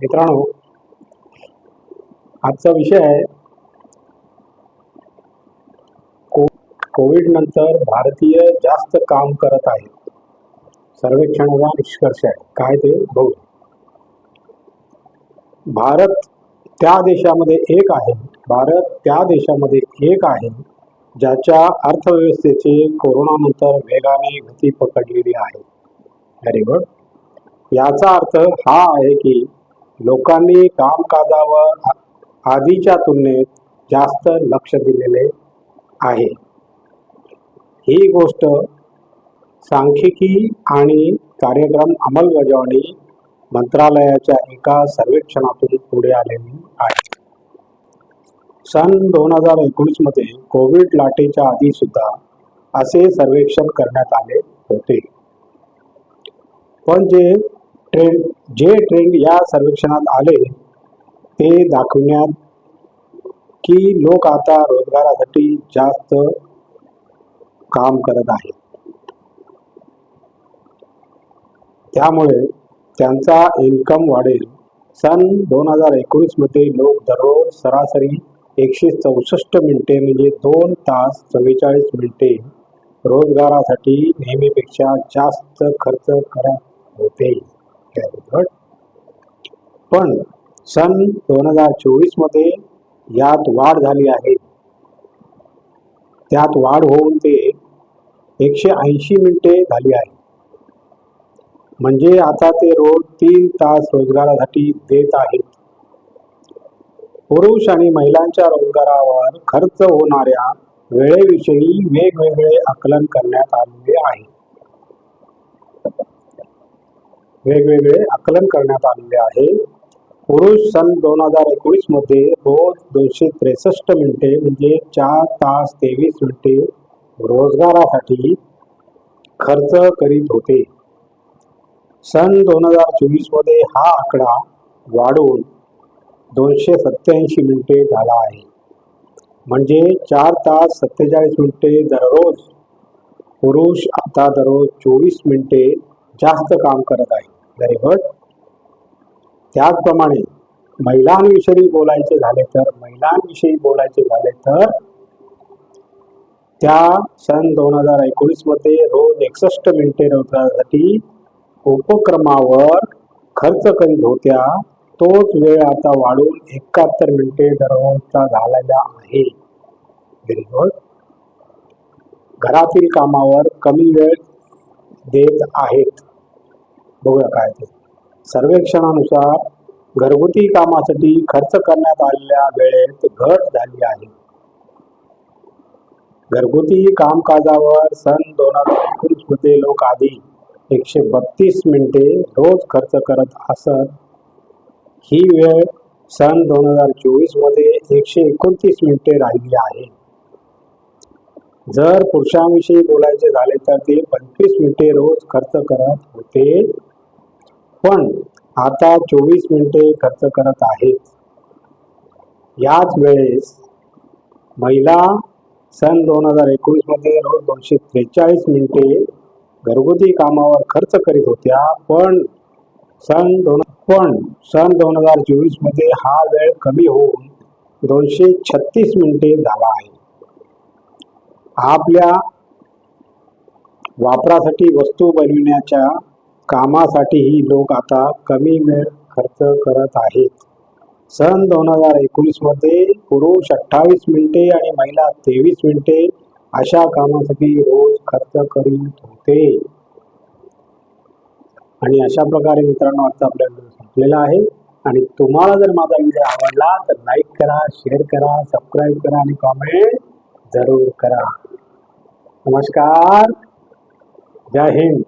मित्रांनो आजचा विषय आहे कोविड नंतर भारतीय जास्त काम करत आहेत. सर्वेक्षणाचा निष्कर्ष आहे. काय ते? बघू. भारत त्या देशामध्ये एक आहे. भारत त्या देशामध्ये एक आहे ज्याच्या अर्थव्यवस्थेची कोरोनानंतर वेगाने गती पकडलेली आहे. व्हेरी गुड याचा अर्थ हा आहे की लोकांनी कामकाजावर आधीच्या तुलनेत जास्त लक्ष दिलेले आहे. ही गोष्ट सांख्यिकी आणि कार्यक्रम अंमलबजावणी मंत्रालयाच्या एका सर्वेक्षणातून पुढे आलेली आहे. सन दोन हजार एकोणीसमध्ये कोविड लाटेच्या आधी सुद्धा असे सर्वेक्षण करण्यात आले होते. पण जे ट्रेंड जे ट्रेंड या सर्वेक्षणात आले ते दाखविण्यात की लोक आता रोजगारासाठी जास्त काम करत आहेत. त्यामुळे त्यांचा इन्कम वाढेल. सन दोन हजार एकोणीसमध्ये लोक दररोज सरासरी एकशे चौसष्ट मिनिटे म्हणजे दोन तास चव्वेचाळीस मिनिटे रोजगारासाठी नेहमीपेक्षा जास्त खर्च करत होते. Very पण सन दोन हजार चोवीसमध्ये यात वाढ झाली आहे. त्यात वाढ होऊन ते एकशे ऐंशी मिनिटे झाली आहे. म्हणजे आता ते रोज तीन तास रोजगारासाठी देत आहेत. पुरुष आणि महिलांच्या रोजगारावर खर्च होणाऱ्या वेळेविषयी वेगवेगळे आकलन करण्यात आलेले आहे. वेगवेगळे आकलन करण्यात आलेले आहे. पुरुष सन दोन हजार एकोणीसमध्ये रोज दोनशे त्रेसष्ट मिनिटे म्हणजे चार तास तेवीस मिनिटे रोजगारासाठी खर्च करीत होते. सन दोन हजार चोवीसमध्ये हा आकडा वाढून दोनशे सत्याऐंशी मिनिटे झाला आहे. म्हणजे चार तास सत्तेचाळीस मिनिटे दररोज पुरुष आता दररोज चोवीस मिनिटे जास्त काम करत आहे दैवत त्याचप्रमाणे महिलांविषयी बोलायचे झाले तर महिलांविषयी बोलायचे झाले तर त्या सन दोन हजार एकोणीसमध्ये रोज एकसष्ट मिनिटे रोजगारासाठी उपक्रमावर खर्च करीत होत्या. तोच वेळ आता वाढून एकाहत्तर मिनिटे दररोजचा झालेला आहे. व्हेरी गुड घरातील कामावर कमी वेळ देत आहेत. बघूया काय ते. सर्वेक्षणानुसार घरगुती कामासाठी खर्च करण्यात आलेल्या वेळेत घट झाली आहे. घरगुती कामकाजावर सन दोन हजार एकोणीसमध्ये लोक आधी एकशे बत्तीस मिनिटे रोज खर्च करत असत. ही वेळ सन दोन हजार चोवीसमध्ये एकशे एकोणतीस मिनिटे राहिली आहे. जर पुरुषांविषयी बोलायचे झाले तर ते पंचवीस मिनिटे रोज खर्च करत होते. पण आता चोवीस मिनिटे खर्च करत आहेत. याच वेळेस महिला सन दोन हजार एकोणीसमध्ये रोज दोनशे त्रेचाळीस मिनिटे घरगुती कामावर खर्च करीत होत्या पण सन दोन पण सन दोन हजार चोवीसमध्ये हा वेळ कमी होऊन दोनशे छत्तीस मिनिटे झाला आहे. आपल्या वापरासाठी वस्तू बनविण्याच्या कामासाठीही लोक आता कमी वेळ खर्च करत आहेत. सन दोन हजार एकोणीसमध्ये पुरुष अठ्ठावीस मिनिटे आणि महिला तेवीस मिनिटे अशा कामासाठी रोज खर्च करीत होते. आणि अशा प्रकारे मित्रांनो आजचा आपला व्हिडिओ संपलेला आहे. आणि तुम्हाला जर माझा व्हिडिओ आवडला तर लाईक करा शेअर करा सबस्क्राईब करा आणि कॉमेंट जरूर करा. नमस्कार. जय हिंद.